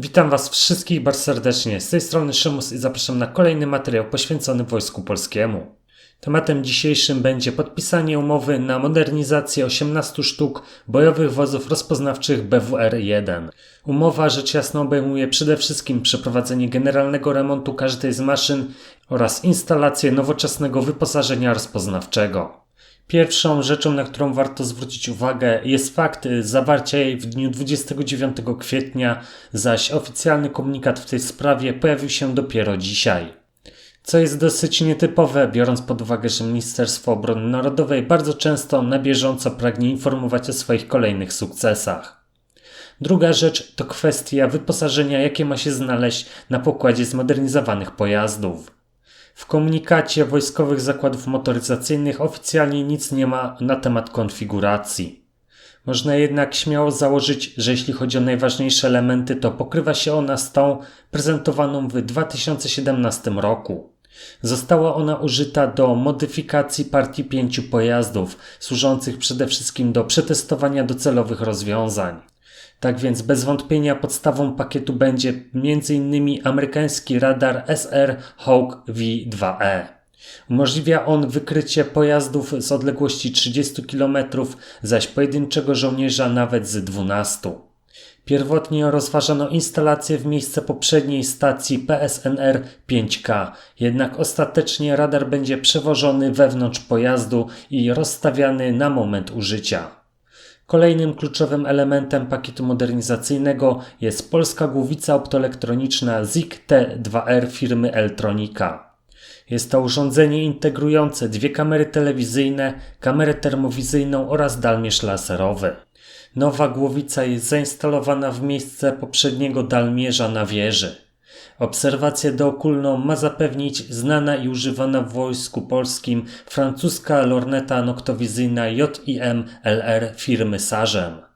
Witam Was wszystkich bardzo serdecznie. Z tej strony Szymus i zapraszam na kolejny materiał poświęcony Wojsku Polskiemu. Tematem dzisiejszym będzie podpisanie umowy na modernizację 18 sztuk bojowych wozów rozpoznawczych BWR-1. Umowa rzecz jasna obejmuje przede wszystkim przeprowadzenie generalnego remontu każdej z maszyn oraz instalację nowoczesnego wyposażenia rozpoznawczego. Pierwszą rzeczą, na którą warto zwrócić uwagę, jest fakt zawarcia jej w dniu 29 kwietnia, zaś oficjalny komunikat w tej sprawie pojawił się dopiero dzisiaj. Co jest dosyć nietypowe, biorąc pod uwagę, że Ministerstwo Obrony Narodowej bardzo często na bieżąco pragnie informować o swoich kolejnych sukcesach. Druga rzecz to kwestia wyposażenia, jakie ma się znaleźć na pokładzie zmodernizowanych pojazdów. W komunikacie wojskowych zakładów motoryzacyjnych oficjalnie nic nie ma na temat konfiguracji. Można jednak śmiało założyć, że jeśli chodzi o najważniejsze elementy, to pokrywa się ona z tą prezentowaną w 2017 roku. Została ona użyta do modyfikacji partii pięciu pojazdów, służących przede wszystkim do przetestowania docelowych rozwiązań. Tak więc bez wątpienia podstawą pakietu będzie m.in. amerykański radar SR Hawk V2E. Umożliwia on wykrycie pojazdów z odległości 30 km, zaś pojedynczego żołnierza nawet z 12. Pierwotnie rozważano instalację w miejsce poprzedniej stacji PSNR 5K, jednak ostatecznie radar będzie przewożony wewnątrz pojazdu i rozstawiany na moment użycia. Kolejnym kluczowym elementem pakietu modernizacyjnego jest polska głowica optoelektroniczna ZIG T2R firmy Eltronika. Jest to urządzenie integrujące dwie kamery telewizyjne, kamerę termowizyjną oraz dalmierz laserowy. Nowa głowica jest zainstalowana w miejsce poprzedniego dalmierza na wieży. Obserwację dookulną ma zapewnić znana i używana w Wojsku Polskim francuska lorneta noktowizyjna JIM LR firmy Sarzem.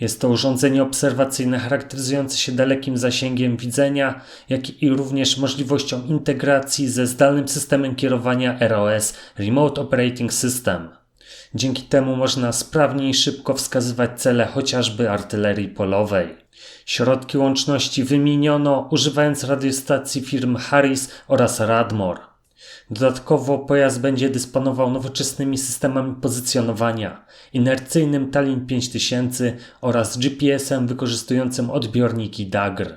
Jest to urządzenie obserwacyjne charakteryzujące się dalekim zasięgiem widzenia, jak i również możliwością integracji ze zdalnym systemem kierowania ROS Remote Operating System. Dzięki temu można sprawnie i szybko wskazywać cele chociażby artylerii polowej. Środki łączności wymieniono używając radiostacji firm Harris oraz Radmore. Dodatkowo pojazd będzie dysponował nowoczesnymi systemami pozycjonowania, inercyjnym Talin 5000 oraz GPS-em wykorzystującym odbiorniki Dagr.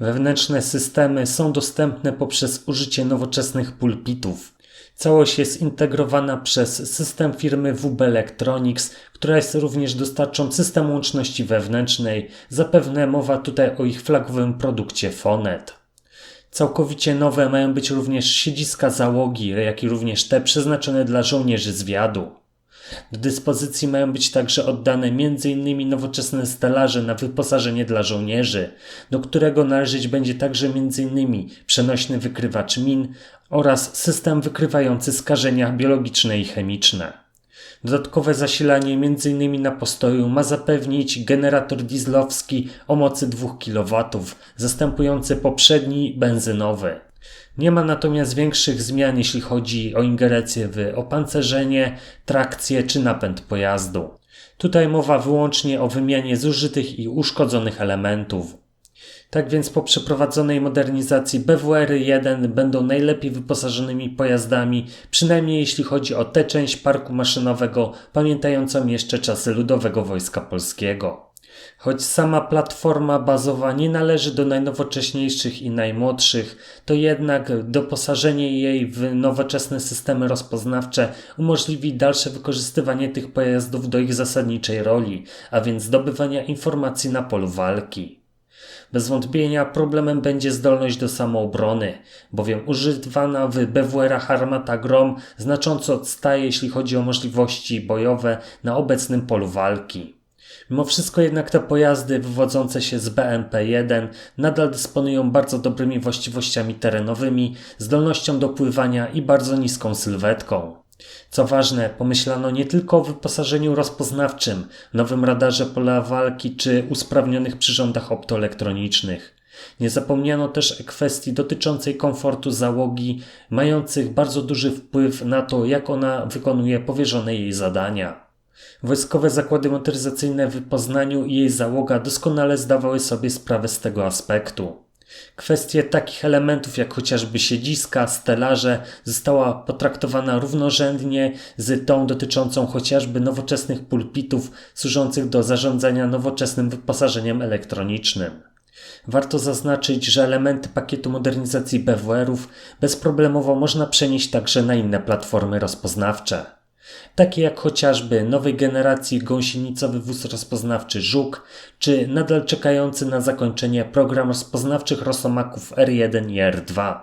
Wewnętrzne systemy są dostępne poprzez użycie nowoczesnych pulpitów. Całość jest integrowana przez system firmy WB Electronics, która jest również dostarczą systemu łączności wewnętrznej. Zapewne mowa tutaj o ich flagowym produkcie Fonet. Całkowicie nowe mają być również siedziska załogi, jak i również te przeznaczone dla żołnierzy zwiadu. Do dyspozycji mają być także oddane m.in. nowoczesne stelaże na wyposażenie dla żołnierzy, do którego należeć będzie także m.in. przenośny wykrywacz min oraz system wykrywający skażenia biologiczne i chemiczne. Dodatkowe zasilanie m.in. na postoju ma zapewnić generator dieslowski o mocy 2 kW, zastępujący poprzedni benzynowy. Nie ma natomiast większych zmian, jeśli chodzi o ingerencję w opancerzenie, trakcję czy napęd pojazdu. Tutaj mowa wyłącznie o wymianie zużytych i uszkodzonych elementów. Tak więc po przeprowadzonej modernizacji BWR-1 będą najlepiej wyposażonymi pojazdami, przynajmniej jeśli chodzi o tę część parku maszynowego pamiętającą jeszcze czasy Ludowego Wojska Polskiego. Choć sama platforma bazowa nie należy do najnowocześniejszych i najmłodszych, to jednak doposażenie jej w nowoczesne systemy rozpoznawcze umożliwi dalsze wykorzystywanie tych pojazdów do ich zasadniczej roli, a więc zdobywania informacji na polu walki. Bez wątpienia problemem będzie zdolność do samoobrony, bowiem używana w BWR-ach armata Grom znacząco odstaje, jeśli chodzi o możliwości bojowe na obecnym polu walki. Mimo wszystko jednak te pojazdy wywodzące się z BMP-1 nadal dysponują bardzo dobrymi właściwościami terenowymi, zdolnością do pływania i bardzo niską sylwetką. Co ważne, pomyślano nie tylko o wyposażeniu rozpoznawczym, nowym radarze pola walki czy usprawnionych przyrządach optoelektronicznych. Nie zapomniano też o kwestii dotyczącej komfortu załogi, mających bardzo duży wpływ na to, jak ona wykonuje powierzone jej zadania. Wojskowe zakłady motoryzacyjne w Poznaniu i jej załoga doskonale zdawały sobie sprawę z tego aspektu. Kwestie takich elementów jak chociażby siedziska, stelaże została potraktowana równorzędnie z tą dotyczącą chociażby nowoczesnych pulpitów służących do zarządzania nowoczesnym wyposażeniem elektronicznym. Warto zaznaczyć, że elementy pakietu modernizacji BWR-ów bezproblemowo można przenieść także na inne platformy rozpoznawcze. Takie jak chociażby nowej generacji gąsienicowy wóz rozpoznawczy Żuk, czy nadal czekający na zakończenie program rozpoznawczych rosomaków R1 i R2.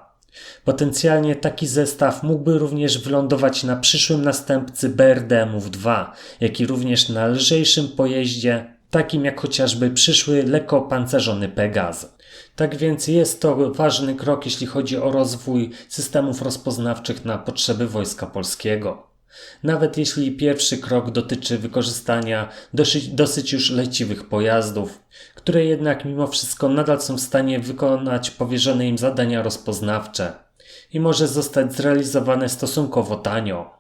Potencjalnie taki zestaw mógłby również wylądować na przyszłym następcy BRD MUW-2, jak i również na lżejszym pojeździe, takim jak chociażby przyszły lekko opancerzony Pegaz. Tak więc jest to ważny krok, jeśli chodzi o rozwój systemów rozpoznawczych na potrzeby Wojska Polskiego. Nawet jeśli pierwszy krok dotyczy wykorzystania dosyć, już leciwych pojazdów, które jednak mimo wszystko nadal są w stanie wykonać powierzone im zadania rozpoznawcze i może zostać zrealizowane stosunkowo tanio.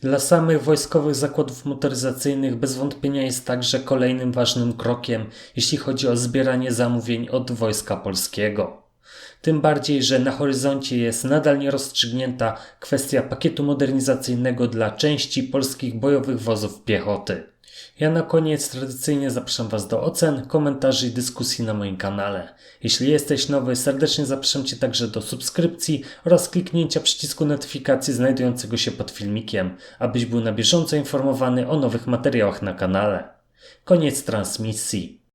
Dla samych wojskowych zakładów motoryzacyjnych bez wątpienia jest także kolejnym ważnym krokiem, jeśli chodzi o zbieranie zamówień od Wojska Polskiego. Tym bardziej, że na horyzoncie jest nadal nierozstrzygnięta kwestia pakietu modernizacyjnego dla części polskich bojowych wozów piechoty. Ja na koniec tradycyjnie zapraszam Was do ocen, komentarzy i dyskusji na moim kanale. Jeśli jesteś nowy, serdecznie zapraszam Cię także do subskrypcji oraz kliknięcia przycisku notyfikacji znajdującego się pod filmikiem, abyś był na bieżąco informowany o nowych materiałach na kanale. Koniec transmisji.